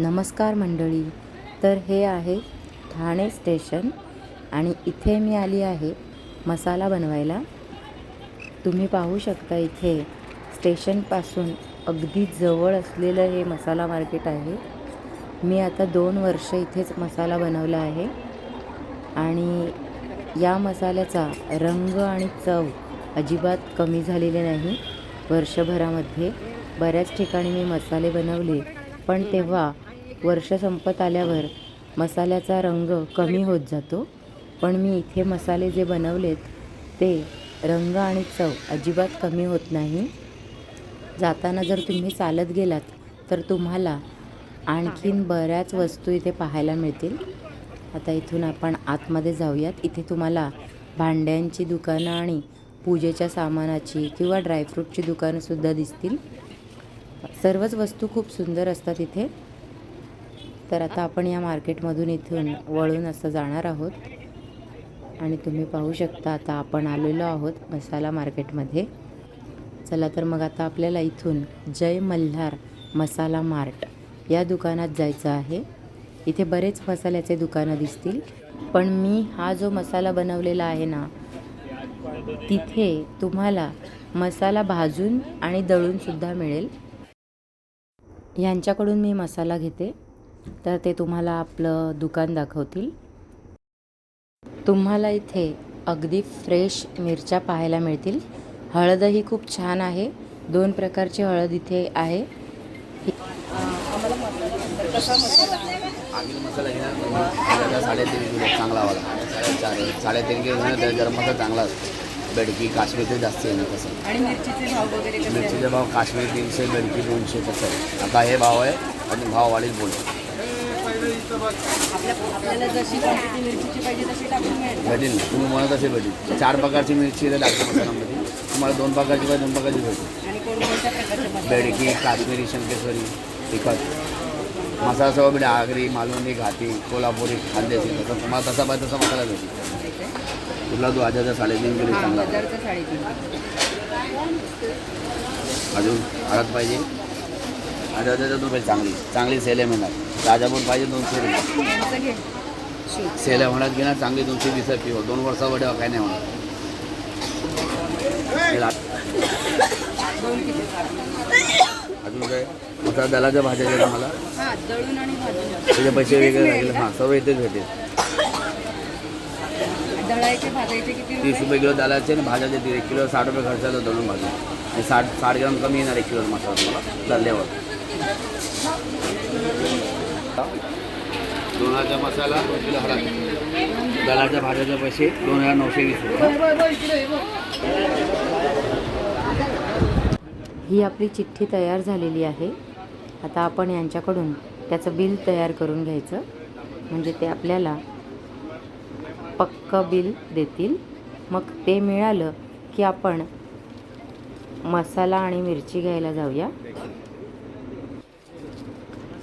नमस्कार मंडळी. तर हे आहे ठाणे स्टेशन आणि इथे मी आली आहे मसाला बनवायला. तुम्ही पाहू शकता इथे स्टेशनपासून अगदी जवळ असलेलं हे मसाला मार्केट आहे. मी आता दोन वर्ष इथेच मसाला बनवला आहे आणि या मसाल्याचा रंग आणि चव अजिबात कमी झालेले नाही. वर्षभरामध्ये बऱ्याच ठिकाणी मी मसाले बनवले पण तेव्हा वर्ष संपत आल्यावर मसाल्याचा रंग कमी होत जातो. पण मी इथे मसाले जे बनवलेत ते रंग आणि चव अजिबात कमी होत नाही. जाताना जर तुम्ही चालत गेलात तर तुम्हाला आणखीन बऱ्याच वस्तू इथे पाहायला मिळतील. आता इथून आपण आतमध्ये जाऊयात. इथे तुम्हाला भांड्यांची दुकानं आणि पूजेच्या सामानाची किंवा ड्रायफ्रूटची दुकानंसुद्धा दिसतील. सर्वच वस्तू खूप सुंदर असतात इथे. तर आता आपण या मार्केटमधून इथून वळून असं जाणार आहोत. आणि तुम्ही पाहू शकता आता आपण आलेलो आहोत मसाला मार्केटमध्ये. चला तर मग आता आपल्याला इथून जय मल्हार मसाला मार्ट या दुकानात जायचं आहे. इथे बरेच मसाल्याचे दुकानं दिसतील पण मी हा जो मसाला बनवलेला आहे ना तिथे तुम्हाला मसाला भाजून आणि दळूनसुद्धा मिळेल. यांच्याकडून मी मसाला घेते. तर ते तुम्हाला आपलं दुकान दाखवतील. तुम्हाला इथे अगदी फ्रेश मिरच्या पाहायला मिळतील. हळदही खूप छान आहे. दोन प्रकारची हळद इथे आहे. मसाला घेणार साडेतीन किलो चांगला वाला साडेतीन किलो घेणार त्याचा गरम मसाला चांगला असतो. बेडकी काश्मीर ते जास्त येणार तसं. आणि मिरचीचे भाव वगैरे कसे आहेत? मिरचीचे भाव काश्मीर तीनशे बेडकी दोनशे तसं आहे. आता हे भाव आहे आणि भाव वाढील बोलतो. भेटेल ना. तुम्ही म्हणत असे भेटेल. चार प्रकारची मिरची टाकली मसाल्यामध्ये तुम्हाला दोन प्रकारची पाहिजे दोन प्रकारची भेटेल. बेडकी काश्मीरी शंकेश्वरी तिखट. मसाला सगळं भेटेल. आगरी मालवणी घाटी कोल्हापुरी खांदेशी तसं. तुम्हाला तसा पाहिजे तसा मसाला भेटेल. तुला तू आजाचा साडेतीन किलो चांगला. हजारचं अजून हळद पाहिजे. आजाचा तू पाहिजे चांगली चांगली सेले मिळणार राजापूर पाहिजे दोनशे रुपये. यांचं घे सेले म्हणत घेणार चांगली दोनशे वीस पिओ दोन वर्षावर काय नाही होणार. हे अजून काय? मसाला दलाच्या भाज्या द्या मला हां आणि त्याचे पैसे वेगळे लागेल? हां सर्व इथेच भेटेल. दळायचे भाजायचे किती तीस रुपये रुपये किलो दालाचे आणि भाज्या देतील एक किलो साठ रुपये खर्च आला दळून भाजून. आणि साठ साठ ग्राम कमी येणार एक किलो मसाला तुम्हाला दरल्यावर. दोन हजार मसाला दोन किलो हळद. दलाच्या भाज्याचे पैसे दोन हजार नऊशे वीस रुपये. ही आपली चिठ्ठी तयार झालेली आहे. आता आपण यांच्याकडून त्याचं बिल तयार करून घ्यायचं. म्हणजे ते आपल्याला पक्कं बिल देतील. मग ते मिळालं की आपण मसाला आणि मिरची घ्यायला जाऊया.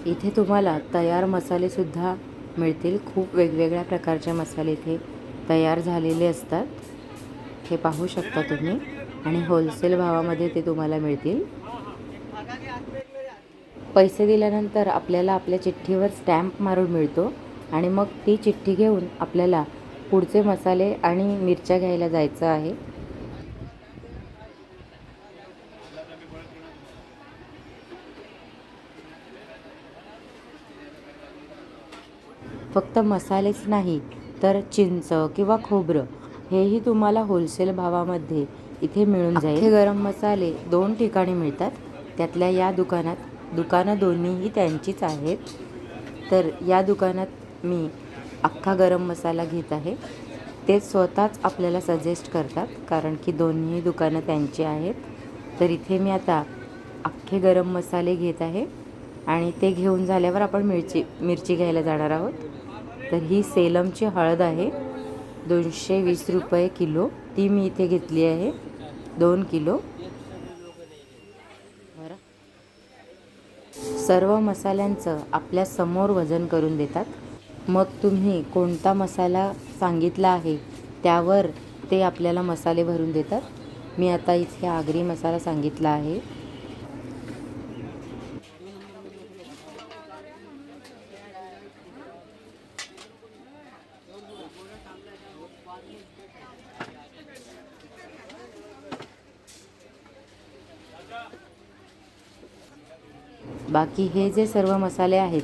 इथे तुम्हाला तयार मसालेसुद्धा मिळतील. खूप वेगवेगळ्या प्रकारचे मसाले इथे तयार झालेले असतात. हे पाहू शकता तुम्ही. आणि होलसेल भावामध्ये ते तुम्हाला मिळतील. पैसे दिल्यानंतर आपल्याला आपल्या चिठ्ठीवर स्टॅम्प मारून मिळतो. आणि मग ती चिठ्ठी घेऊन आपल्याला पुढचे मसाले आणि मिरच्या घ्यायला जायचं आहे. फक्त मसालेच नाही तर चिंच किंवा खोबरं हेही तुम्हाला होलसेल भावामध्ये इथे मिळून जाईल. हे गरम मसाले दोन ठिकाणी मिळतात. त्यातल्या या दुकानात दुकानं दोन्हीही त्यांचीच आहेत. तर या दुकानात मी अख्खा गरम मसाला घेत आहे. ते स्वतःच आपल्याला सजेस्ट करतात कारण की दोन्ही दुकानं त्यांची आहेत. तर इथे मी आता अख्खे गरम मसाले घेत आहे. आणि ते घेऊन झाल्यावर आपण मिरची मिरची घ्यायला जाणार आहोत. तर ही सेलमची हळद आहे. दोनशे वीस रुपये किलो. ती मी इथे घेतली आहे. दोन किलो. सर्व मसाल्यांचं आपल्यासमोर वजन करून देतात. मग तुम्ही कोणता मसाला सांगितला आहे त्यावर ते आपल्याला मसाले भरून देतात. मी आता इथे आगरी मसाला सांगितला आहे. बाकी हे जे सर्व मसाले आहेत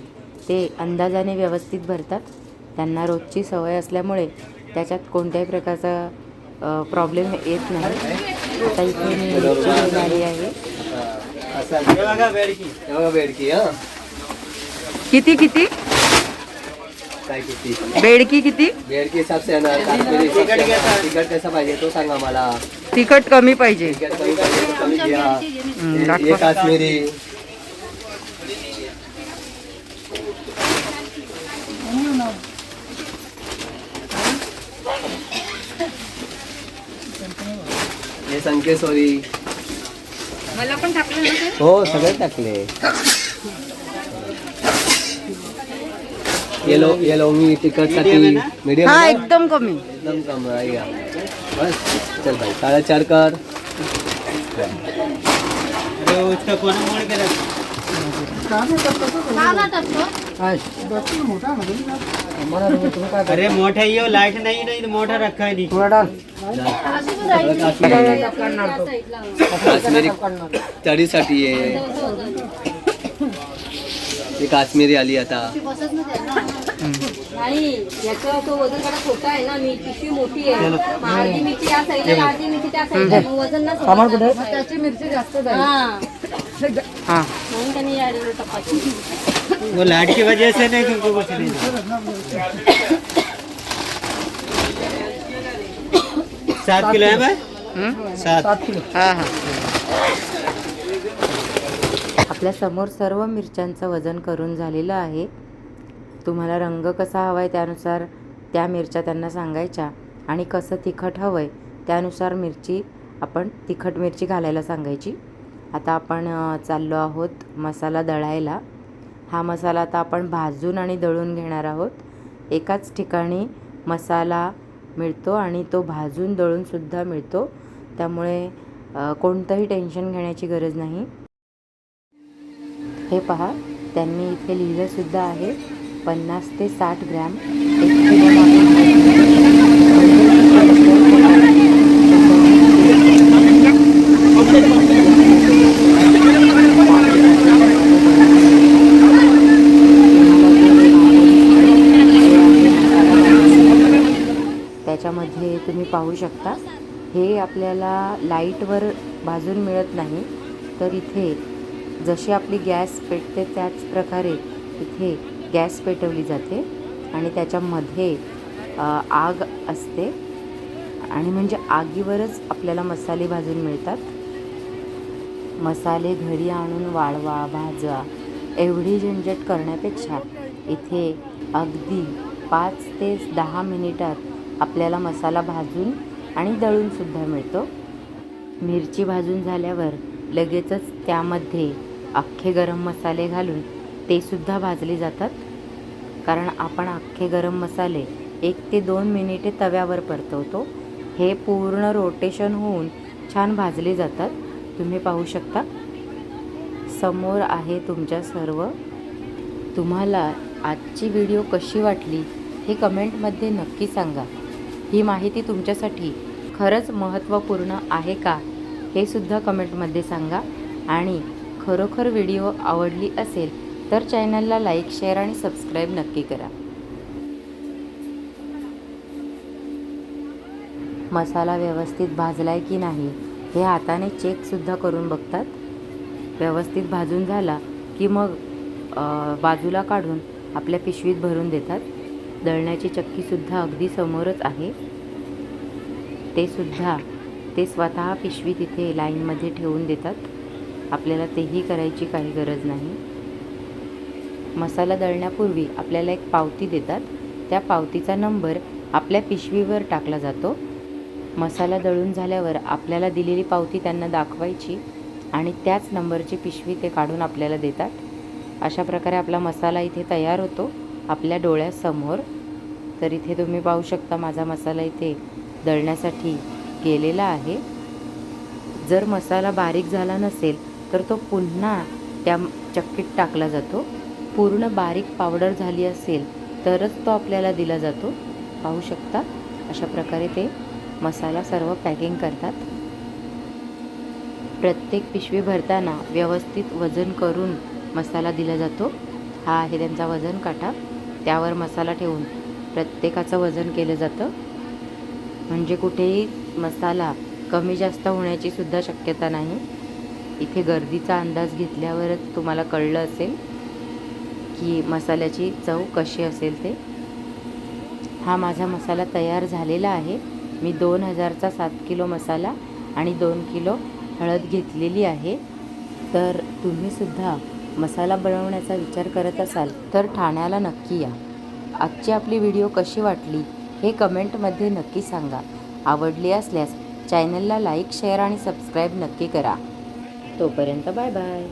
ते अंदाजाने व्यवस्थित भरतात. त्यांना रोजची सवय असल्यामुळे त्याच्यात कोणत्याही प्रकारचा प्रॉब्लेम येत नाही. आता इथे मी मिरची आली आहे. किती किती? काय किती बेडकी किती? बेडकी हिसाब से येणार काश्मीरी हिसाब से येणार. तिखट कसं पाहिजे तो सांगा मला तिखट कमी पाहिजे. तिखट कमी पाहिजे तो कमी घ्या हम्म, हे- दाखवा. हे काश्मीरी. हे संकेश्वरी मला पण टाकलं ना ते? हो सगळे टाकले. येलो येलो मी तिखटसाठी मीडियम हा एकदम कमी. एकदम कम आहे? बस चल भाई साडेचार कर. अरे मोठा ये लाइट नहीं नहीं तो मोटा रखा है सगळं काश्मीरी काश्मीरी तडीसाठी आहे काश्मीरी आली आता. नाही याचा तो वजन जरा छोटा आहे ना मी पिशवी मोठी आहे. मग अर्धी मिरची या साईडला अर्धी मिरची त्या साईडला. मग वजन ना समजणार. मग त्याची मिरची जास्त हा. हां. वो लाइट की वजह से नहीं तुमको कुछ नहीं सात किलो है भाई? सात। हां हां. आपल्यासमोर सर्व मिरच्यांचं वजन करून झालेलं आहे. तुम्हाला रंग कसा हवा आहे त्यानुसार त्या मिरच्या त्यांना सांगायच्या. आणि कसं तिखट हवं आहे त्यानुसार मिरची आपण तिखट मिरची घालायला सांगायची. आता आपण चाललो आहोत मसाला दळायला. हा मसाला आता आपण भाजून आणि दळून घेणार आहोत. एकाच ठिकाणी मसाला मिळतो आणि तो भाजून दळूनसुद्धा मिळतो. त्यामुळे कोणतंही टेन्शन घेण्याची गरज नाही. हे पहा त्यांनी इथे लिहिलंसुद्धा आहे पन्नास ते साठ ग्रॅम एक किलो मागे त्याच्यामध्ये तुम्ही पाहू शकता. हे आपल्याला लाईटवर भाजून मिळत नाही. तर इथे जशी आपली गॅस पेटते त्याच प्रकारे इथे गॅस पेटवली जाते आणि त्याच्यामध्ये आग असते. आणि म्हणजे आगीवरच आपल्याला मसाले भाजून मिळतात. मसाले घरी आणून वाळवा भाजा एवढी झंझट करण्यापेक्षा इथे अगदी पाच ते दहा मिनिटात आपल्याला मसाला भाजून आणि दळूनसुद्धा मिळतो. मिरची भाजून झाल्यावर लगेचच त्यामध्ये अख्खे गरम मसाले घालून ते सुद्धा भाजले जातात. कारण आपण अख्खे गरम मसाले एक ते दोन मिनिटे तव्यावर परतवतो. हे पूर्ण रोटेशन होऊन छान भाजले जातात. तुम्ही पाहू शकता. समोर आहे तुमच्या सर्व. तुम्हाला आजची व्हिडिओ कशी वाटली हे कमेंटमध्ये नक्की सांगा. ही माहिती तुमच्यासाठी खरंच महत्त्वपूर्ण आहे का? हे सुद्धा कमेंटमध्ये सांगा. आणि खरोखर व्हिडिओ आवडली असेल तर चॅनलला लाईक शेअर आणि सबस्क्राईब नक्की करा. मसाला व्यवस्थित भाजला आहे की नाही हे हाताने चेकसुद्धा करून बघतात. व्यवस्थित भाजून झाला की मग बाजूला काढून आपल्या पिशवीत भरून देतात. दळण्याची चक्कीसुद्धा अगदी समोरच आहे. ते सुद्धा ते स्वतः पिशवी तिथे लाईनमध्ये ठेवून देतात. आपल्याला तेही करायची काही गरज नाही. मसाला दळण्यापूर्वी आपल्याला एक पावती देतात. त्या पावतीचा नंबर आपल्या पिशवीवर टाकला जातो. मसाला दळून झाल्यावर आपल्याला दिलेली पावती त्यांना दाखवायची आणि त्याच नंबरची पिशवी ते काढून आपल्याला देतात. अशा प्रकारे आपला मसाला इथे तयार होतो. आपल्या डोळ्यासमोर. तर इथे तुम्ही पाहू शकता माझा मसाला इथे दळण्यासाठी गेलेला आहे. जर मसाला बारीक झाला नसेल तर तो पुन्हा त्या चक्कीत टाकला जातो. पूर्ण बारीक पावडर झाली असेल तरच तो आपल्याला दिला जातो. पाहू शकता अशा प्रकारे ते मसाला सर्व पॅकिंग करतात. प्रत्येक पिशवी भरताना व्यवस्थित वजन करून मसाला दिला जातो. हा आहे त्यांचा वजन काटा. त्यावर मसाला ठेवून प्रत्येकाचं वजन केलं जातं. म्हणजे कुठेही मसाला कमी जास्त होण्याची सुद्धा शक्यता नाही. इथे गर्दीचा अंदाज घेतल्यावरच तुम्हाला कळलं असेल की मसाल्याची चव कशी असेल ते. हा माझा मसाला तयार झालेला आहे. मी दोन हजारचा सात किलो मसाला आणि दोन किलो हळद घेतलेली आहे. तर तुम्हीसुद्धा मसाला बनवण्याचा विचार करत असाल तर ठाण्याला नक्की या. आजची आपली व्हिडिओ कशी वाटली हे कमेंटमध्ये नक्की सांगा. आवडली असल्यास चॅनलला लाईक शेअर आणि सबस्क्राईब नक्की करा. तोपर्यंत बाय बाय.